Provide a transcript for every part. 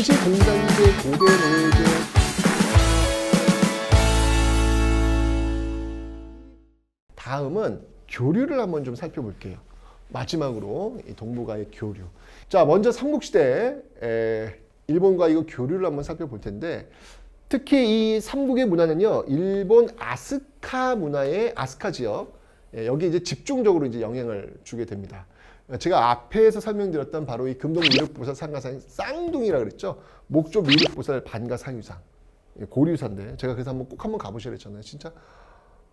당시 공산제 고대 노예제 다음은 교류를 한번 좀 살펴볼게요. 마지막으로 이 동북아의 교류. 자, 먼저 삼국시대 에, 일본과 이거 교류를 한번 살펴볼 텐데 특히 이 삼국의 문화는요, 일본 아스카 문화의 아스카 지역 예, 여기 이제 집중적으로 이제 영향을 주게 됩니다. 제가 앞에서 설명드렸던 바로 이 금동 미륵보살 상가상 쌍둥이라 그랬죠. 목조 미륵보살 반가 상유상 예, 고류사인데 제가 그래서 한번 꼭 한번 가보시라 했잖아요. 진짜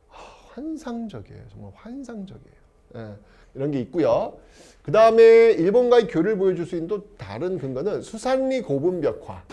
환상적이에요. 정말 환상적이에요. 예, 이런 게 있고요. 그 다음에 일본과의 교류를 보여줄 수 있는 또 다른 근거는 수산리 고분벽화.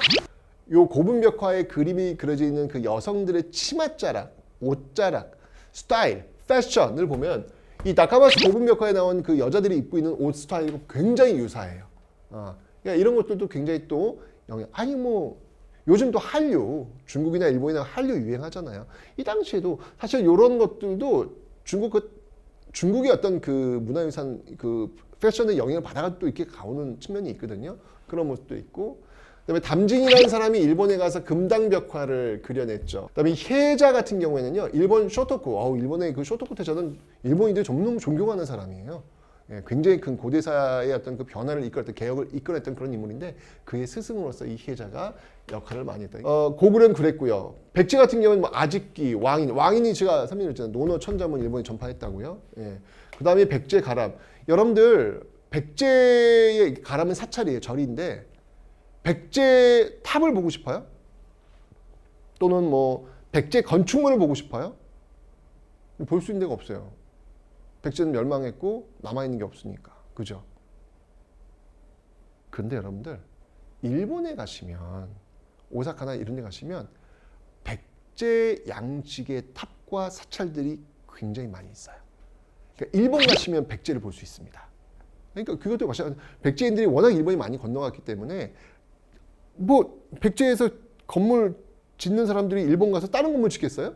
요 고분벽화에 그림이 그려져 있는 그 여성들의 치맛자락, 옷자락, 스타일, 패션을 보면 이 나카마스 고분벽화에 나온 그 여자들이 입고 있는 옷 스타일과 굉장히 유사해요. 어, 그러니까 이런 것들도 굉장히 또 영향. 아니 뭐 요즘 또 한류, 중국이나 일본이나 한류 유행하잖아요. 이 당시에도 사실 이런 것들도 중국 그 중국의 어떤 그 문화유산 그 패션의 영향을 받아가 또 이렇게 가오는 측면이 있거든요. 그런 모습도 있고. 그다음에 담진이라는 사람이 일본에 가서 금당벽화를 그려냈죠. 그다음에 혜자 같은 경우에는요, 일본 쇼토쿠. 어우, 일본의 그 쇼토쿠 태자는 일본인들이 너무 존경하는 사람이에요. 예, 굉장히 큰 고대사의 어떤 그 변화를 이끌었던 개혁을 이끌었던 그런 인물인데 그의 스승으로서 이 혜자가 역할을 많이 했다. 어, 고구려는 그랬고요. 백제 같은 경우는 뭐 아직기, 왕인, 왕인이 제가 설명드렸잖아요. 노노 천자문 일본이 전파했다고요. 예. 그다음에 백제 가람. 여러분들 백제의 가람은 사찰이에요. 절인데 백제 탑을 보고 싶어요? 또는 뭐 백제 건축물을 보고 싶어요? 볼 수 있는 데가 없어요. 백제는 멸망했고 남아 있는 게 없으니까. 그죠? 근데 여러분들 일본에 가시면 오사카나 이런 데 가시면 백제 양식의 탑과 사찰들이 굉장히 많이 있어요. 그러니까 일본 가시면 백제를 볼 수 있습니다. 그러니까 그것도 마찬가지. 백제인들이 워낙 일본이 많이 건너갔기 때문에 뭐 백제에서 건물 짓는 사람들이 일본 가서 다른 건물 짓겠어요?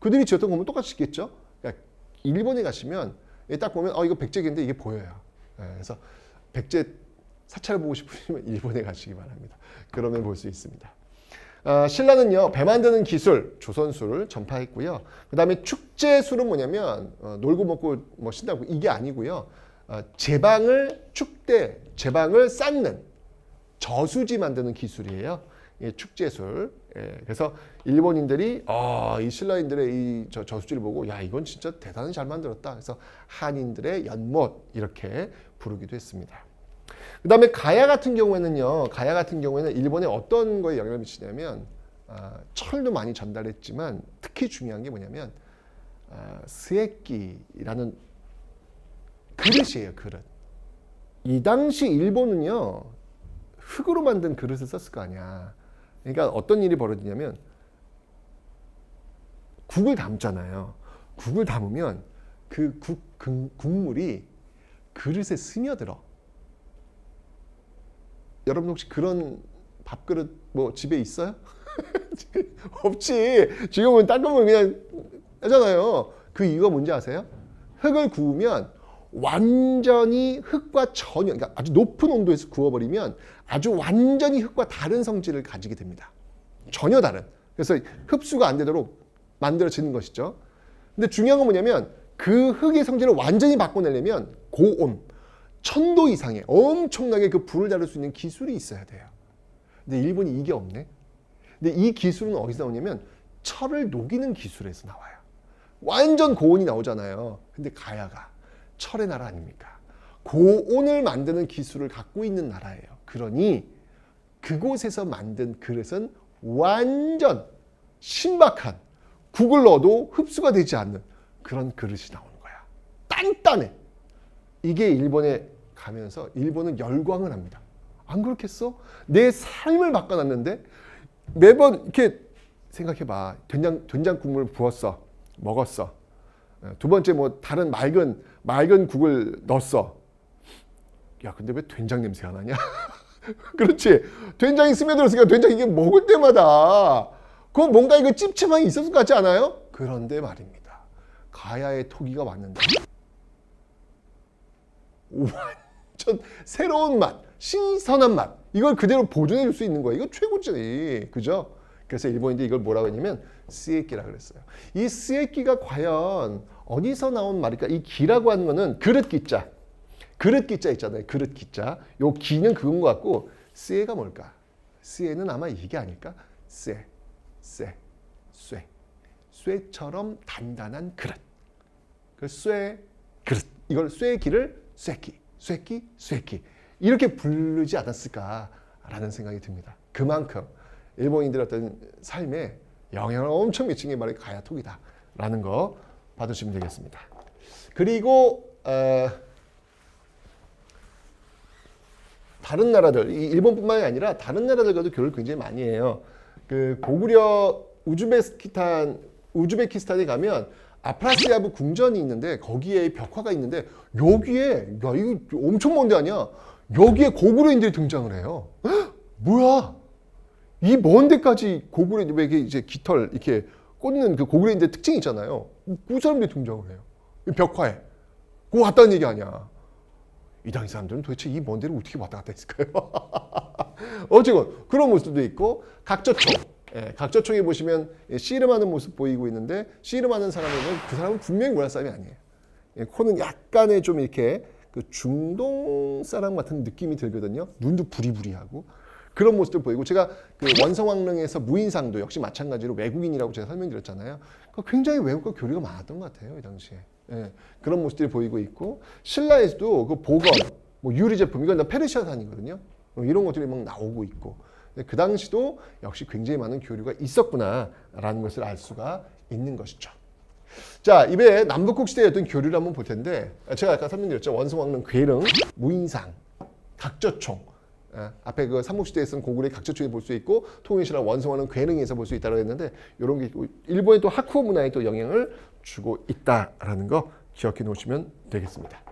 그들이 지었던 건물 똑같이 짓겠죠. 그러니까 일본에 가시면 딱 보면 어 이거 백제인데 이게 보여요. 예, 그래서 백제 사찰을 보고 싶으시면 일본에 가시기 바랍니다. 그러면 볼 수 있습니다. 아, 신라는요 배 만드는 기술 조선술을 전파했고요. 그 다음에 축제술은 뭐냐면 어, 놀고 먹고 뭐 신다고 이게 아니고요. 어, 제방을 축대 제방을 쌓는 저수지 만드는 기술이에요. 예, 축제술. 예, 그래서 일본인들이 어, 이 신라인들의 이 저, 저수지를 보고 야 이건 진짜 대단히 잘 만들었다. 그래서 한인들의 연못 이렇게 부르기도 했습니다. 그 다음에 가야 같은 경우에는요. 가야 같은 경우에는 일본에 어떤 거에 영향을 미치냐면 아, 철도 많이 전달했지만 특히 중요한 게 뭐냐면 아, 스에끼라는 그릇이에요. 그릇. 이 당시 일본은요. 흙으로 만든 그릇을 썼을 거 아니야. 그러니까 어떤 일이 벌어지냐면 국을 담잖아요. 국을 담으면 그 국, 국물이 그릇에 스며들어. 여러분 혹시 그런 밥그릇 뭐 집에 있어요? 없지. 지금은 닦으면 그냥 하잖아요. 그 이유가 뭔지 아세요? 흙을 구우면 완전히 흙과 전혀 그러니까 아주 높은 온도에서 구워버리면 아주 완전히 흙과 다른 성질을 가지게 됩니다. 전혀 다른. 그래서 흡수가 안 되도록 만들어지는 것이죠. 근데 중요한 건 뭐냐면 그 흙의 성질을 완전히 바꿔내려면 고온, 천도 이상의 엄청나게 그 불을 다룰 수 있는 기술이 있어야 돼요. 근데 일본이 이게 없네. 근데 이 기술은 어디서 나오냐면 철을 녹이는 기술에서 나와요. 완전 고온이 나오잖아요. 근데 가야가 철의 나라 아닙니까? 고온을 만드는 기술을 갖고 있는 나라예요. 그러니 그곳에서 만든 그릇은 완전 신박한 국을 넣어도 흡수가 되지 않는 그런 그릇이 나오는 거야. 단단해. 이게 일본에 가면서 일본은 열광을 합니다. 안 그렇겠어? 내 삶을 바꿔놨는데 매번 이렇게 생각해봐. 된장 된장 국물 부었어, 먹었어. 두 번째 뭐 다른 맑은 맑은 국을 넣었어. 야 근데 왜 된장 냄새가 나냐? 그렇지. 된장이 스며들었으니까 된장 이게 먹을 때마다 그 뭔가 이거 찝찝함이 있었을 것 같지 않아요? 그런데 말입니다. 가야의 토기가 왔는데 완전 새로운 맛, 신선한 맛 이걸 그대로 보존해 줄 수 있는 거예요. 이거 최고지, 그죠? 그래서 일본인들이 이걸 뭐라고 했냐면 스에끼라 그랬어요. 이 스에끼가 과연 어디서 나온 말일까? 이 기라고 하는 거는 그릇 기자, 그릇 기자 있잖아요. 그릇 기자. 요 기는 그건 것 같고 스에가 뭘까? 스에는 아마 이게 아닐까? 쇠, 쇠, 쇠, 쇠처럼 단단한 그릇. 그 쇠, 그릇. 이걸 쇠기를 쇠기, 쇠기, 쇠기 이렇게 부르지 않았을까라는 생각이 듭니다. 그만큼 일본인들의 어떤 삶에 영향을 엄청 미친 게 바로 가야톡이다라는 거 봐두시면 되겠습니다. 그리고 어, 다른 나라들, 이 일본뿐만이 아니라 다른 나라들과도 교류를 굉장히 많이 해요. 그 고구려 우즈베키스탄 우즈베키스탄에 가면 아프라시아브 궁전이 있는데 거기에 벽화가 있는데 여기에 야 이거 엄청 먼데 아니야? 여기에 고구려인들이 등장을 해요. 헉, 뭐야? 이 먼 데까지 고구려 왜 이게 이제 깃털 이렇게 꽂는 그 고구려인들 특징이 있잖아요. 그 사람들이 등장을 해요. 이 벽화에. 그거 왔다는 얘기 아니야. 이 당시 사람들은 도대체 이 먼 데를 어떻게 왔다 갔다 했을까요? 어쨌건 그런 모습도 있고 각저총. 예, 각저총에 보시면 예, 씨름하는 모습 보이고 있는데 씨름하는 사람은 그 사람은 분명히 모란 사람이 아니에요. 예, 코는 약간의 좀 이렇게 그 중동 사람 같은 느낌이 들거든요. 눈도 부리부리하고 그런 모습도 보이고 제가 그 원성왕릉에서 무인상도 역시 마찬가지로 외국인이라고 제가 설명드렸잖아요. 그 굉장히 외국과 교류가 많았던 것 같아요 이 당시에. 예, 그런 모습들이 보이고 있고 신라에서도 그 보건, 뭐 유리 제품 이건 다 페르시아산이거든요. 어, 이런 것들이 막 나오고 있고 그 당시도 역시 굉장히 많은 교류가 있었구나라는 것을 알 수가 있는 것이죠. 자, 이번에 남북국 시대의 어떤 교류를 한번 볼 텐데 제가 아까 설명드렸죠. 원성왕릉 괴릉, 무인상, 각저총. 예, 앞에 그 삼국시대에 쓴 고구려의 각저총에 볼 수 있고 통일시랑 원성왕릉 괴릉에서 볼 수 있다고 했는데 이런 게 일본의 또 하쿠오 문화에 또 영향을 주고 있다라는 거 기억해 놓으시면 되겠습니다. 네.